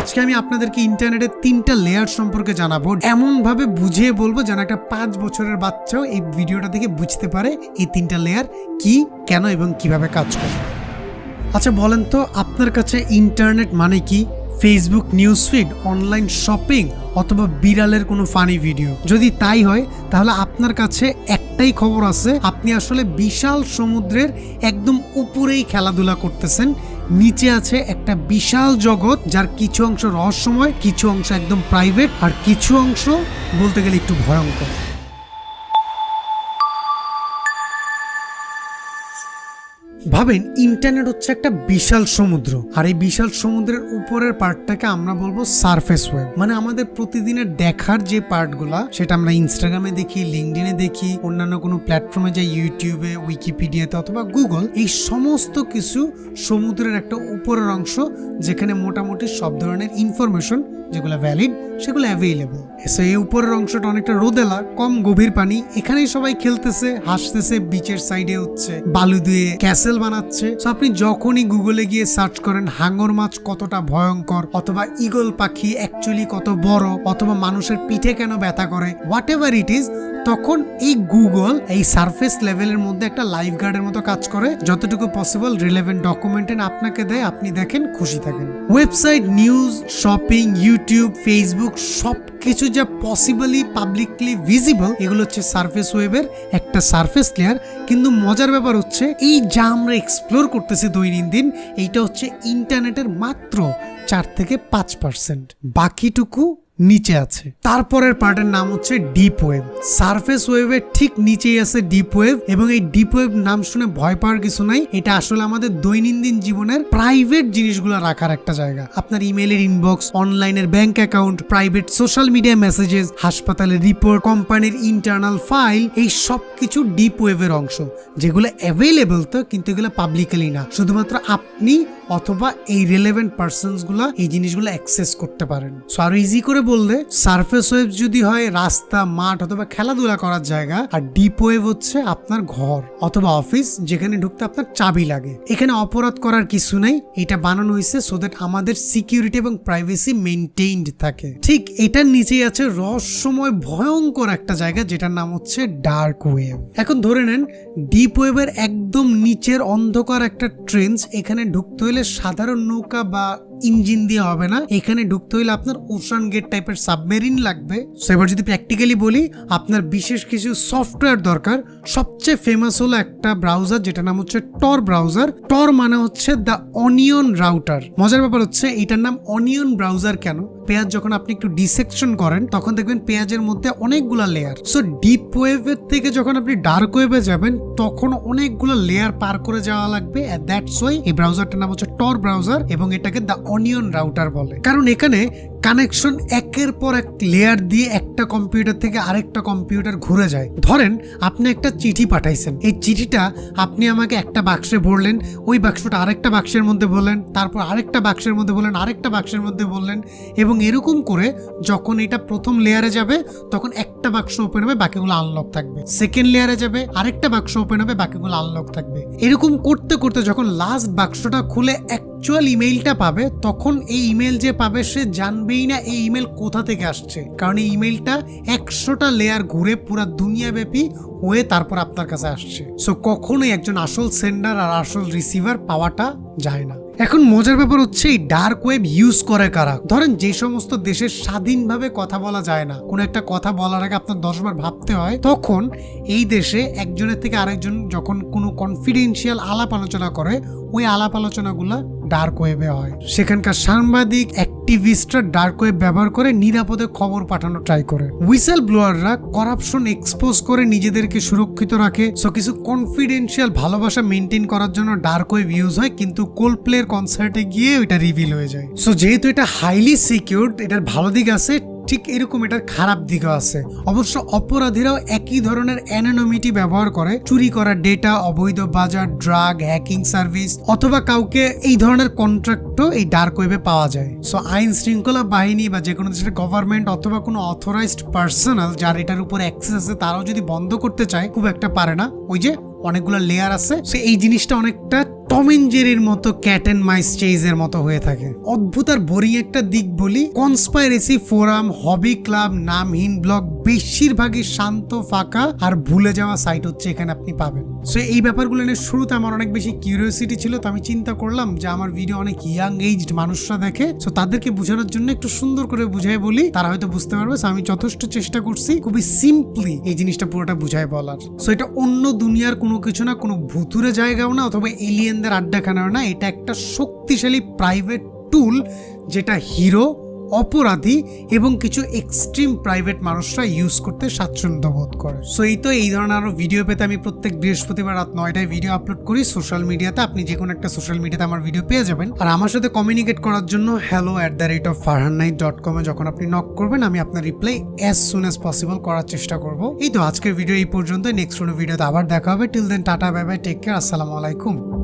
আজকে আমি আপনাদেরকে ইন্টারনেটের তিনটা লেয়ার সম্পর্কে জানাব। এমন ভাবে বুঝিয়ে বলব যেন একটা পাঁচ বছরের বাচ্চাও এই ভিডিওটা দেখে বুঝতে পারে এই তিনটা লেয়ার কি, কেন এবং কীভাবে কাজ করে। আচ্ছা বলেন তো, আপনার কাছে ইন্টারনেট মানে কি? Facebook news feed online shopping অথবা বিড়ালের কোনো ফানি ভিডিও যদি তাই হয়, তাহলে আপনার কাছে একটাই খবর আছে, আপনি আসলে বিশাল সমুদ্রের একদম উপরেই খেলাধুলা করতেছেন নিচে আছে একটা বিশাল জগৎ, যার কিছু অংশ রহস্যময়, কিছু অংশ একদম প্রাইভেট আর কিছু অংশ বলতে গেলে একটু ভয়ঙ্কর। ভাবেন, ইন্টারনেট হচ্ছে একটা বিশাল সমুদ্র। আর এই বিশাল সমুদ্রের উপরের পার্টটাকে আমরা বলব সারফেস ওয়েব মানে আমাদের প্রতিদিনের দেখার যে পার্টগুলা, সেটা আমরা ইনস্টাগ্রামে দেখি লিঙ্কডিনে দেখি, অন্যান্য কোনো প্ল্যাটফর্মে যাই, ইউটিউবে, উইকিপিডিয়াতে অথবা গুগল, এই সমস্ত কিছু সমুদ্রের একটা উপরের অংশ, যেখানে মোটামুটি সব ধরনের ইনফরমেশন যেগুলো ভ্যালিড সেগুলো অ্যাভেলেবল সো এই উপরের অংশটা অনেকটা রোদেলা, কম গভীর পানি। এখানেই সবাই খেলতেছে, হাসতেছে বিচের সাইডে হচ্ছে বালু দিয়ে ক্যাসেল বানাচ্ছে। সো আপনি যখনই গুগলে গিয়ে সার্চ করেন, হাঙ্গর মাছ কতটা ভয়ঙ্কর, অথবা ইগল পাখি অ্যাকচুয়ালি কত বড়, অথবা মানুষের পিঠে কেন ব্যথা করে হোয়াট এভার ইট ইজ তখন এই গুগল এই সারফেস লেভেলের মধ্যে একটা লাইফ গার্ডের মতো কাজ করে, যতটুকু পসিবল রিলেভেন্ট ডকুমেন্ট আপনাকে দেয়, আপনি দেখেন, খুশি থাকেন। Website news shopping YouTube Facebook সব কিছু যা পসিবলি পাবলিকলি ভিজিবল এগুলো হচ্ছে সারফেস ওয়েবের একটা সারফেস লেয়ার কিন্তু মজার ব্যাপার হচ্ছে এই যা আমরা এক্সপ্লোর করতেছি দৈনন্দিন, এইটা হচ্ছে ইন্টারনেটের মাত্র চার থেকে পাঁচ পার্সেন্ট বাকিটুকু নিচে আছে। তারপরের পার্টের নাম হচ্ছে ডিপ ওয়েভ সারফেস ওয়েভের ঠিক নিচেই আছে ডিপ ওয়েভ এবং এই ডিপ ওয়েভ নাম শুনে ভয় পাওয়ার কিছু নাই। এটা আসলে আমাদের দৈনন্দিন জীবনের প্রাইভেট জিনিসগুলো রাখার একটা জায়গা। আপনার ইমেলের ইনবক্স অনলাইনের bank account private social media messages হাসপাতালের রিপোর্ট কোম্পানির ইন্টারনাল ফাইল এই সব কিছু ডিপ ওয়েভের অংশ। যেগুলো অ্যাভেলেবল তো, কিন্তু এগুলো পাবলিকালি না। শুধুমাত্র আপনি অথবা এই রিলেভেন্ট পার্সনসগুলা এই জিনিসগুলো অ্যাক্সেস করতে পারেন। সো আরও ইজি করে বললে সারফেস ওয়েভ যদি হয়, রাস্তা, মাঠ অথবা খেলাধুলা করার জায়গা, আর ডিপ ওয়েভ হচ্ছে আপনার ঘর অথবা অফিস যেখানে ঢুকতে আপনার চাবি লাগে। এখানে অপরাধ করার কিছু নেই, এটা বানানো হয়েছে সো দ্যাট আমাদের সিকিউরিটি এবং প্রাইভেসি মেনটেইনড থাকে। ঠিক এটার নিচেই আছে রহস্যময়, ভয়ঙ্কর একটা জায়গা, যেটার নাম হচ্ছে ডার্ক ওয়েভ এখন ধরে নেন ডিপ ওয়েভের একদম নিচের অন্ধকার একটা ট্রেন্স এখানে ঢুকতে হলে সাধারণ নৌকা বা ইঞ্জিন দিয়ে হবে না। এখানে ঢুকতে হইলে আপনার ওশান গেট টাইপের সাবমেরিন লাগবে। সো এবার যদি প্র্যাকটিক্যালি বলি, আপনার বিশেষ কিছু সফটওয়্যার দরকার। সবচেয়ে ফেমাস হলো একটা ব্রাউজার যেটা নাম হচ্ছে টর ব্রাউজার টর মানে হচ্ছে দ্য অনিয়ন রাউটার মজার ব্যাপার হচ্ছে, এটার নাম অনিয়ন ব্রাউজার কেন? পেঁয়াজ যখন আপনি একটু ডিসেকশন করেন, তখন দেখবেন পেঁয়াজের মধ্যে অনেকগুলো লেয়ার সো ডিপ ওয়েভের থেকে যখন আপনি ডার্ক ওয়েভে যাবেন, তখন অনেকগুলো লেয়ার পার করে যাওয়া লাগবে দ্যাটস ওয়াই এই ব্রাউজারটার নাম হচ্ছে টর ব্রাউজার এবং এটাকে দ্য অনিয়ন রাউটার বলে। কারণ এখানে কানেকশন একের পর এক লেয়ার দিয়ে একটা কম্পিউটার থেকে আরেকটা কম্পিউটার ঘুরে যায়। ধরেন, আপনি একটা চিঠি পাঠাইছেন। এই চিঠিটা আপনি আমাকে একটা বাক্সে ভরলেন, ওই বাক্সটা আরেকটা বাক্সের মধ্যে বললেন তারপর আরেকটা বাক্সের মধ্যে বললেন আরেকটা বাক্সের মধ্যে বললেন এবং এরকম করে যখন এটা প্রথম লেয়ারে যাবে, তখন একটা বাক্স ওপেন হবে, বাকিগুলো আনলক থাকবে। সেকেন্ড লেয়ারে যাবে, আরেকটা বাক্স ওপেন হবে, বাকিগুলো আনলক থাকবে। এরকম করতে করতে যখন লাস্ট বাক্সটা খুলে অ্যাকচুয়াল ইমেইলটা পাবে, তখন এই ইমেল যে পাবে সে জানবেই না এই ইমেল কোথা থেকে আসছে। কারণ এই ইমেলটা একশোটা লেয়ার ঘুরে পুরো দুনিয়াব্যাপী হয়ে তারপর আপনার কাছে আসছে। সো কখনোই একজন আসল সেন্ডার আর আসল রিসিভার পাওয়াটা যায় না। এখন মজার ব্যাপার হচ্ছে এই ডার্ক ওয়েব ইউজ করে কারা? ধরেন যে সমস্ত দেশে স্বাধীনভাবে কথা বলা যায় না, কোনো একটা কথা বলার আগে আপনার দশবার ভাবতে হয়, তখন এই দেশে একজনের থেকে আরেকজন যখন কোনো কনফিডেন্সিয়াল আলাপ আলোচনা করে, ওই আলাপ আলোচনাগুলো ডার্ক ওয়েবে হয়। সেখানকার সাংবাদিক অ্যাক্টিভিস্টরা ডার্ক ওয়েব ব্যবহার করে নিরাপদে খবর পাঠানো ট্রাই করে। হুইসেল ব্লোয়াররা করাপশন এক্সপোজ করে নিজেদেরকে সুরক্ষিত রাখে। সো কিছু কনফিডেন্সিয়াল ভালোবাসা মেনটেন করার জন্য ডার্ক ওয়েব ইউজ হয়, কিন্তু কোল প্লের কনসার্টে গিয়ে ওইটা রিভিল হয়ে যায়। সো যেহেতু এটা হাইলি সিকিউরড এটার ভালো দিক আছে ঠিক এরকম এটার খারাপ দিকও আছে। অবশ্য অপরাধীরাও একই ধরনের অ্যানোনমিটি ব্যবহার করে। চুরি করা ডেটা অবৈধ বাজার ড্রাগ হ্যাকিং সার্ভিস অথবা কাউকে এই ধরনের কন্ট্রাক্টও এই ডার্ক ওয়েবে পাওয়া যায়। সো আইন শৃঙ্খলা বাহিনী বা যে কোনো দেশের গভর্নমেন্ট অথবা কোনো অথরাইজড পার্সোনাল যার এটার উপর অ্যাক্সেস আছে, তারাও যদি বন্ধ করতে চায়, খুব একটা পারে না। ওই যে অনেকগুলো লেয়ার আছে। সে এই জিনিসটা অনেকটা টমেঞ্জেরির মতো ক্যাট অ্যান্ড মাইস চেইজের মতো হয়ে থাকে। অদ্ভুত আর বোরিং একটা দিক বলি, কনস্পাইরেসি ফোরাম, হবি ক্লাব, নামহীন ব্লগ বেশিরভাগই শান্ত, ফাঁকা, আর ভুলে যাওয়া সাইট হচ্ছে এখানে আপনি পাবেন। সো এই ব্যাপারগুলো নিয়ে শুরুতে আমার অনেক বেশি কিউরিওসিটি ছিল, তো আমি চিন্তা করলাম যে আমার ভিডিও অনেক ইয়াং এইজড মানুষরা দেখে সো তাদেরকে বোঝানোর জন্য একটু সুন্দর করে বুঝাই বলি, তারা হয়তো বুঝতে পারবে। সো আমি যথেষ্ট চেষ্টা করছি খুবই সিম্পলি এই জিনিসটা পুরোটা বুঝাই বলার। সো এটা অন্য দুনিয়ার কোনো কিছু না, কোনো ভুতুরে জায়গাও না, অথবা এলিয়েনদের আড্ডাখানাও না, এটা একটা শক্তিশালী প্রাইভেট টুল যেটা হিরো অপরাধী এবং কিছু এক্সট্রিম প্রাইভেট মানুষরা ইউজ করতে স্বাচ্ছন্দ্য বোধ করে। সো এই তো এই ধরনের আরও ভিডিও পেতে আমি প্রত্যেক বৃহস্পতিবার রাত নয়টায় ভিডিও আপলোড করি। সোশ্যাল মিডিয়াতে আপনি যে কোনো একটা সোশ্যাল মিডিয়াতে আমার ভিডিও পেয়ে যাবেন। আর আমার সাথে কমিউনিকেট করার জন্য hello at the rate of Farhan night dot com যখন আপনি নক করবেন, আমি আপনার reply as soon as possible করার চেষ্টা করব। এই তো আজকের ভিডিও এই পর্যন্ত নেক্সট কোনো ভিডিওতে আবার দেখা হবে। Till then tata bye bye take care আসসালামু আলাইকুম।